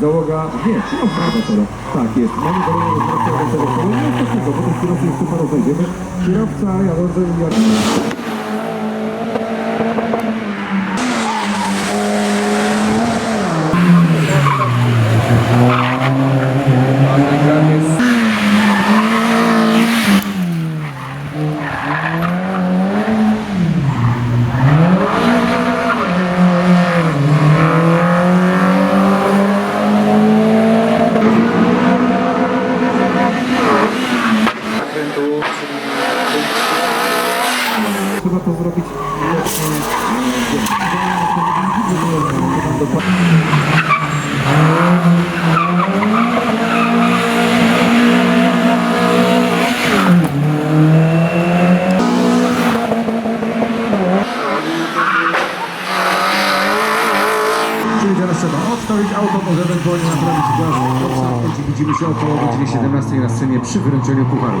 Załoga, nie, trzymam profesora. Tak jest, mamy kolejny no profesor, bo nie jest to tylko, bo ten kierowca jest super rozejdziemy. Kierowca jadący jak... Trzeba to zrobić. Czyli teraz trzeba odstawić auto, może ewentualnie naprawić gaz. Dobrze, widzimy się około godziny 17 na scenie przy wręczeniu pucharu.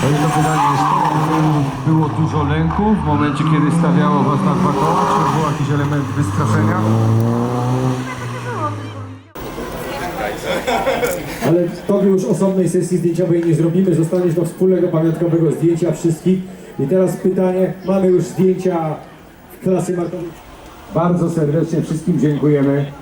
To jest pytanie jest to, było dużo lęku w momencie, kiedy stawiało was na dwa koła, czy był jakiś element wystraszenia? Ale tobie już osobnej sesji zdjęciowej nie zrobimy, zostaniesz do wspólnego pamiątkowego zdjęcia wszystkich. I teraz pytanie, mamy już zdjęcia klasy markowej. Bardzo serdecznie wszystkim dziękujemy.